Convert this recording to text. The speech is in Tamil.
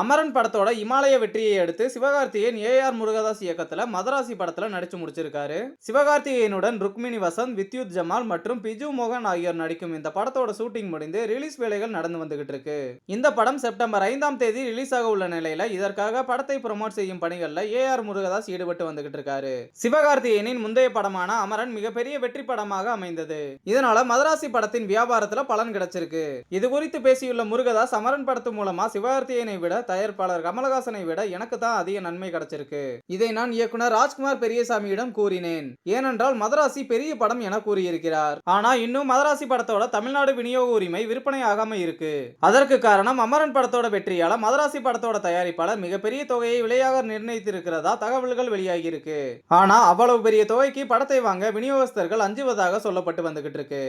அமரன் படத்தோட இமாலய வெற்றியை அடுத்து சிவகார்த்திகேயன் ஏஆர் முருகதாஸ் இயக்கத்துல மதராசி படத்துல நடிச்சு முடிச்சிருக்காரு. சிவகார்த்திகேயனுடன் ருக்மிணி வசந்த் வித்யுத் ஜமால் மற்றும் பிஜு மோகன் ஆகியோர் நடிக்கும் இந்த படத்தோட ஷூட்டிங் முடிந்து ரிலீஸ் வேலைகள் நடந்து வந்துகிட்டு இருக்கு. இந்த படம் செப்டம்பர் ஐந்தாம் தேதி ரிலீஸ் ஆக உள்ள நிலையில இதற்காக படத்தை ப்ரொமோட் செய்யும் பணிகள்ல ஏஆர் முருகதாஸ் ஈடுபட்டு வந்துகிட்டு இருக்காரு. சிவகார்த்திகேயனின் முந்தைய படமான அமரன் மிகப்பெரிய வெற்றி படமாக அமைந்தது. இதனால மதராசி படத்தின் வியாபாரத்துல பலன் கிடைச்சிருக்கு. இது குறித்து பேசியுள்ள முருகதாஸ் அமரன் படத்து மூலமா சிவகார்த்திகேயனை விட தயாரிப்பாளர் கமலஹாசனை விட எனக்கு தான் அதிக நன்மை கிடைச்சிருக்கு. இதை நான் இயக்குனர் ராஜ்குமார் பெரியசாமியிடம் கூறினேன். ஏனென்றால் மதராசி பெரிய படம் என கூறியிருக்கிறார். ஆனா இன்னும் மதராசி படத்தோட தமிழ்நாடு விநியோக உரிமை விற்பனை ஆகாம இருக்கு. அதற்கு காரணம் அமரன் படத்தோட வெற்றியால மதராசி படத்தோட தயாரிப்பாளர் மிகப்பெரிய தொகையை விலையாக நிர்ணயித்திருக்கிறதா தகவல்கள் வெளியாகி இருக்கு ஆனா அவ்வளவு பெரிய தொகைக்கு படத்தை வாங்க விநியோகஸ்தர்கள் அஞ்சுவதாக சொல்லப்பட்டு வந்துகிட்டு இருக்கு.